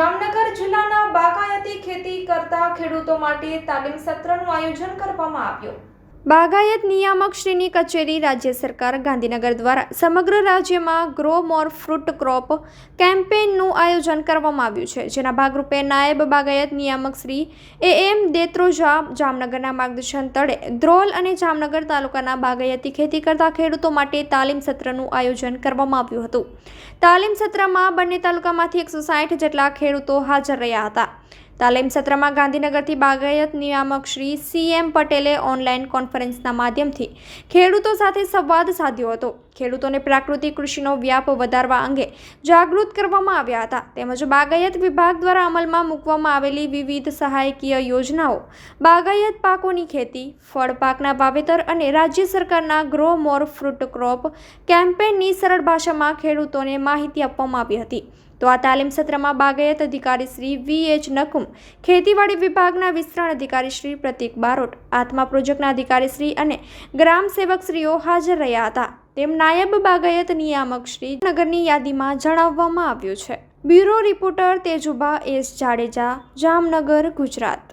જામનગર જિલ્લાના બાગાયતી ખેતી કરતા ખેડૂતો માટે તાલીમ સત્રનું આયોજન કરવામાં આવ્યું. બાગાયત નિયામક શ્રીની કચેરી રાજ્ય સરકાર ગાંધીનગર દ્વારા સમગ્ર રાજ્યમાં ગ્રો મોર ફ્રૂટ ક્રોપ કેમ્પેઇનનું આયોજન કરવામાં આવ્યું છે. જેના ભાગરૂપે નાયબ બાગાયત નિયામક શ્રી એ એમ દેત્રોજા જામનગરના માર્ગદર્શન તળે ધ્રોલ અને જામનગર તાલુકાના બાગાયતી ખેતી કરતા ખેડૂતો માટે તાલીમ સત્રનું આયોજન કરવામાં આવ્યું હતું. તાલીમ સત્રમાં બંને તાલુકામાંથી એકસો જેટલા ખેડૂતો હાજર રહ્યા હતા. તાલીમ સત્રમાં ગાંધીનગરથી બાગાયત નિયામક શ્રી સી એમ પટેલે ઓનલાઈન કોન્ફરન્સના માધ્યમથી ખેડૂતો સાથે સંવાદ સાધ્યો હતો. ખેડૂતોને પ્રાકૃતિક કૃષિનો વ્યાપ વધારવા અંગે જાગૃત કરવામાં આવ્યા હતા. તેમજ બાગાયત વિભાગ દ્વારા અમલમાં મૂકવામાં આવેલી વિવિધ સહાયકીય યોજનાઓ, બાગાયત પાકોની ખેતી, ફળ પાકના વાવેતર અને રાજ્ય સરકારના ગ્રો મોર ફ્રૂટ ક્રોપ કેમ્પેનની સરળ ભાષામાં ખેડૂતોને માહિતી આપવામાં આવી હતી. તો આ તાલીમ સત્રમાં બાગાયત અધિકારી શ્રી વી એચ નકુમ ખેતીવાડી વિભાગના વિસ્તરણ અધિકારી શ્રી પ્રતિક બારોટ, આત્મા પ્રોજેક્ટના અધિકારી શ્રી અને ગ્રામ સેવક શ્રીઓ હાજર રહ્યા હતા. તેમ નાયબ બાગાયત નિયામક શ્રી નગરની યાદીમાં જણાવવામાં આવ્યું છે. Bureau reporter Tejuba S Jadeja, Jamnagar, Gujarat.